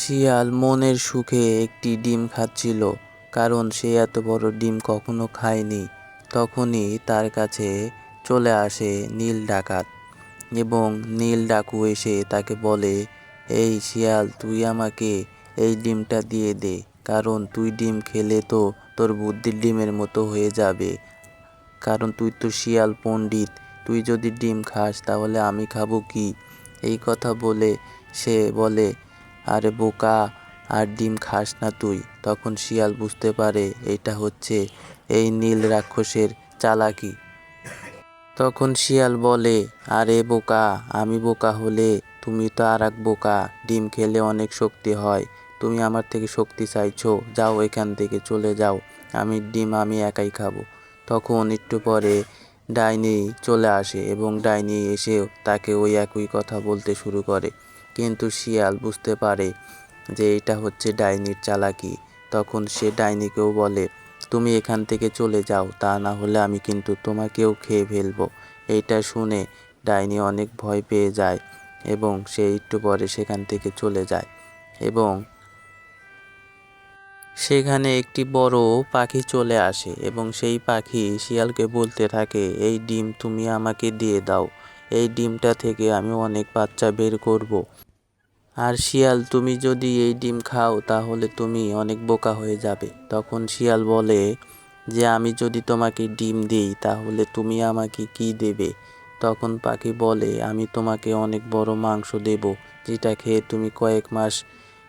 শিয়াল মনের সুখে একটি ডিম খাচ্ছিল, কারণ সে এত বড় ডিম কখনো খায়নি। তখনই তার কাছে চলে আসে নীল ডাকাত এবং নীল ডাকু এসে তাকে বলে, এই শিয়াল, তুই আমাকে এই ডিমটা দিয়ে দে, কারণ তুই ডিম খেলে তো তোর বুদ্ধির ডিমের মতো হয়ে যাবে। কারণ তুই তো শিয়াল পণ্ডিত, তুই যদি ডিম খাস তাহলে আমি খাব কি? এই কথা বলে সে বলে আরে বোকা, আর ডিম খাস না তুই। তখন শিয়াল বুঝতে পারে এটা হচ্ছে এই নীল রাক্ষসের চালাকি। তখন শিয়াল বলে, আরে বোকা, আমি বোকা হলে তুমি তো আর এক বোকা, ডিম খেলে অনেক শক্তি হয়। তুমি আমার থেকে শক্তি চাইছো, যাও এখান থেকে চলে যাও। আমি ডিম আমি একাই খাব। তখন একটু পরে ডাইনি চলে আসে এবং ডাইনি এসে তাকে ওই একই কথা বলতে শুরু করে। কিন্তু শিয়াল বুঝতে পারে যে এটা হচ্ছে ডাইনির চালাকি। তখন সে ডাইনিকেও বলে, তুমি এখান থেকে চলে যাও, তা না হলে আমি কিন্তু তোমাকেও খেয়ে ফেলব। এইটা শুনে ডাইনি অনেক ভয় পেয়ে যায় এবং সে একটু পরে সেখান থেকে চলে যায় এবং সেখানে একটি বড় পাখি চলে আসে এবং সেই পাখি শিয়ালকে বলতে থাকে, এই ডিম তুমি আমাকে দিয়ে দাও। এই ডিমটা থেকে আমি অনেক বাচ্চা বের করব। আর শিয়াল, তুমি যদি এই ডিম খাও, তাহলে তুমি অনেক বোকা হয়ে যাবে। তখন শিয়াল বলে, যে আমি যদি তোমাকে ডিম দিই, তাহলে তুমি আমাকে কি দেবে? তখন পাখি বলে, আমি তোমাকে অনেক বড় মাংস দেব, যেটা খেয়ে তুমি কয়েক মাস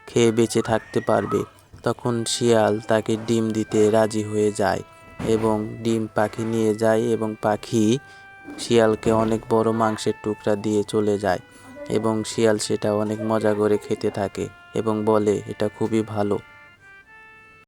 খেয়ে বেঁচে থাকতে পারবে। তখন শিয়াল তাকে ডিম দিতে রাজি হয়ে যায় এবং ডিম পাখি নিয়ে যায় এবং পাখি শিয়ালকে অনেক বড় মাংসের টুকরা দিয়ে চলে যায়। এবং শিয়াল সেটা অনেক মজা করে খেতে থাকে এবং বলে এটা খুবই ভালো।